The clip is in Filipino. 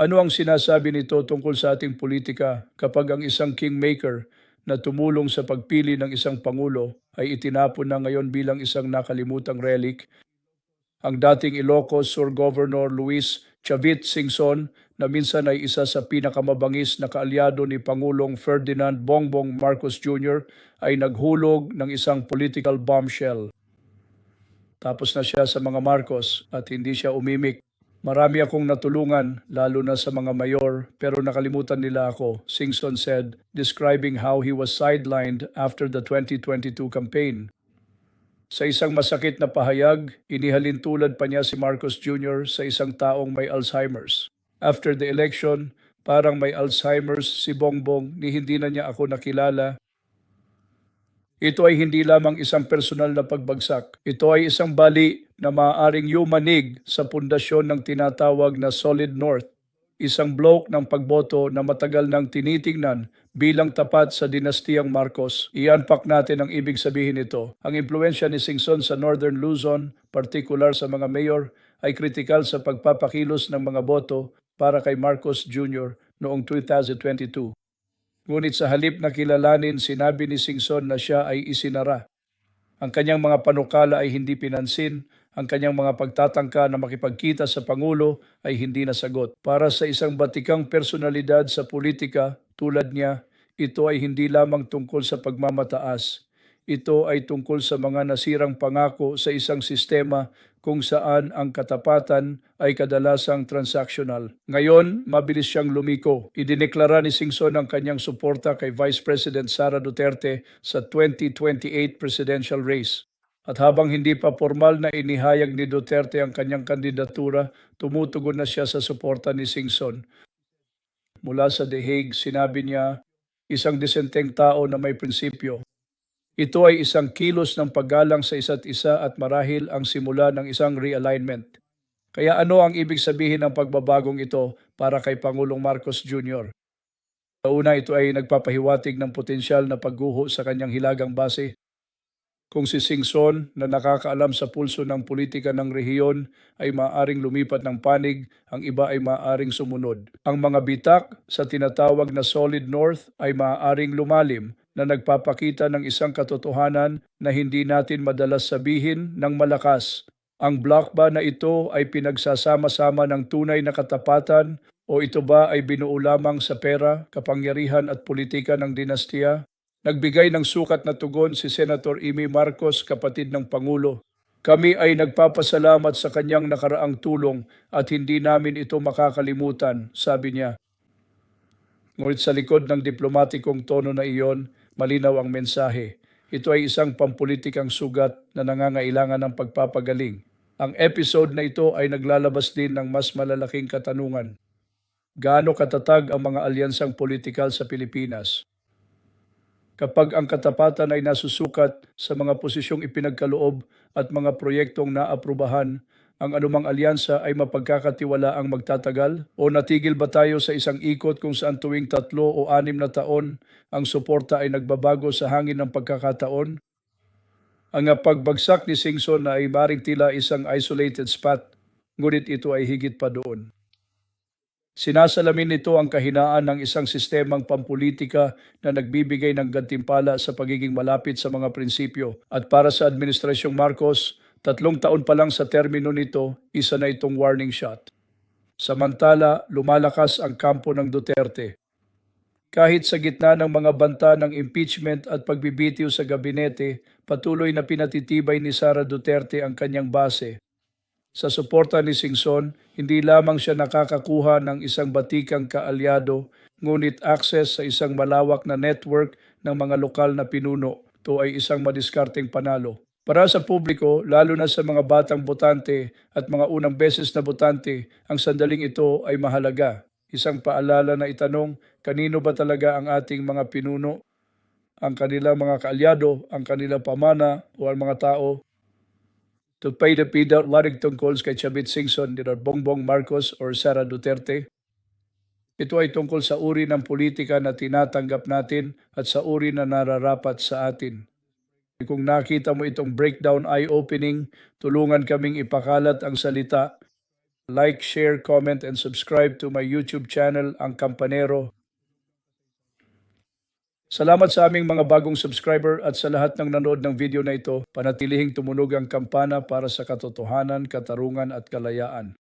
Ano ang sinasabi nito tungkol sa ating politika kapag ang isang kingmaker na tumulong sa pagpili ng isang pangulo ay itinapon na ngayon bilang isang nakalimutang relic? Ang dating Ilocos Sur Governor Luis Chavit Singson na minsan ay isa sa pinakamabangis na kaalyado ni Pangulong Ferdinand Bongbong Marcos Jr. ay naghulog ng isang political bombshell. Tapos na siya sa mga Marcos at hindi siya umimik. Marami akong natulungan, lalo na sa mga mayor, pero nakalimutan nila ako, Singson said, describing how he was sidelined after the 2022 campaign. Sa isang masakit na pahayag, inihalin tulad pa niya si Marcos Jr. sa isang taong may Alzheimer's. After the election, parang may Alzheimer's si Bongbong ni hindi na niya ako nakilala ito ay hindi lamang isang personal na pagbagsak. Ito ay isang bali na maaaring yumanig sa pundasyon ng tinatawag na Solid North, isang bloke ng pagboto na matagal nang tinitingnan bilang tapat sa dinastiyang Marcos. Ianpak natin ang ibig sabihin nito. Ang impluensya ni Singson sa Northern Luzon, partikular sa mga mayor, ay kritikal sa pagpapakilos ng mga boto para kay Marcos Jr. noong 2022. Ngunit sa halip na kilalanin, sinabi ni Singson na siya ay isinara. Ang kanyang mga panukala ay hindi pinansin, ang kanyang mga pagtatangka na makipagkita sa Pangulo ay hindi nasagot. Para sa isang batikang personalidad sa politika tulad niya, ito ay hindi lamang tungkol sa pagmamataas, ito ay tungkol sa mga nasirang pangako sa isang sistema kung saan ang katapatan ay kadalasang transactional. Ngayon, mabilis siyang lumiko. Idineklara ni Singson ang kanyang suporta kay Vice President Sara Duterte sa 2028 presidential race. At habang hindi pa formal na inihayag ni Duterte ang kanyang kandidatura, tumutugon na siya sa suporta ni Singson. Mula sa The Hague, sinabi niya, isang disenteng tao na may prinsipyo, ito ay isang kilos ng paggalang sa isa't isa at marahil ang simula ng isang realignment. Kaya ano ang ibig sabihin ng pagbabagong ito para kay Pangulong Marcos Jr.? Una ito ay nagpapahiwatig ng potensyal na pagguho sa kanyang hilagang base. Kung si Singson na nakakaalam sa pulso ng politika ng rehiyon ay maaring lumipat ng panig, ang iba ay maaring sumunod. Ang mga bitak sa tinatawag na Solid North ay maaring lumalim na nagpapakita ng isang katotohanan na hindi natin madalas sabihin ng malakas. Ang block ba na ito ay pinagsasama-sama ng tunay na katapatan o ito ba ay binuo lamang sa pera, kapangyarihan at politika ng dinastiya? Nagbigay ng sukat na tugon si Senator Amy Marcos, kapatid ng Pangulo. Kami ay nagpapasalamat sa kanyang nakaraang tulong at hindi namin ito makakalimutan, sabi niya. Ngunit sa likod ng diplomatikong tono na iyon, malinaw ang mensahe. Ito ay isang pampulitikang sugat na nangangailangan ng pagpapagaling. Ang episode na ito ay naglalabas din ng mas malalaking katanungan. Gaano katatag ang mga alyansang politikal sa Pilipinas? Kapag ang katapatan ay nasusukat sa mga posisyong ipinagkaloob at mga proyektong naaprubahan, ang anumang alyansa ay mapagkakatiwala ang magtatagal? O natigil ba tayo sa isang ikot kung saan tuwing tatlo o anim na taon ang suporta ay nagbabago sa hangin ng pagkakataon? Ang pagbagsak ni Singson na ay maring tila isang isolated spot, ngunit ito ay higit pa doon. Sinasalamin nito ang kahinaan ng isang sistemang pampolitika na nagbibigay ng gantimpala sa pagiging malapit sa mga prinsipyo. At para sa Administrasyong Marcos, Tatlong taon pa lang sa termino nito, isa na itong warning shot. Samantala, lumalakas ang kampo ng Duterte. Kahit sa gitna ng mga banta ng impeachment at pagbibitiw sa gabinete, patuloy na pinatitibay ni Sara Duterte ang kanyang base. Sa suporta ni Singson, hindi lamang siya nakakakuha ng isang batikang kaalyado, ngunit access sa isang malawak na network ng mga lokal na pinuno. Ito ay isang madiskarteng panalo. Para sa publiko, lalo na sa mga batang botante at mga unang beses na botante, ang sandaling ito ay mahalaga. Isang paalala na itanong, kanino ba talaga ang ating mga pinuno? Ang kanilang mga kaalyado, ang kanilang pamana o ang mga tao? To pay the paid out Larrington calls kay Chavit Singson, ni Bongbong Marcos or Sara Duterte. Ito ay tungkol sa uri ng politika na tinatanggap natin at sa uri na nararapat sa atin. Kung nakita mo itong breakdown eye-opening, tulungan kaming ipakalat ang salita. like, share, comment, and subscribe to my YouTube channel, Ang Kampanero. Salamat sa aming mga bagong subscriber at sa lahat ng nanood ng video na ito. Panatilihing tumunog ang kampana para sa katotohanan, katarungan at kalayaan.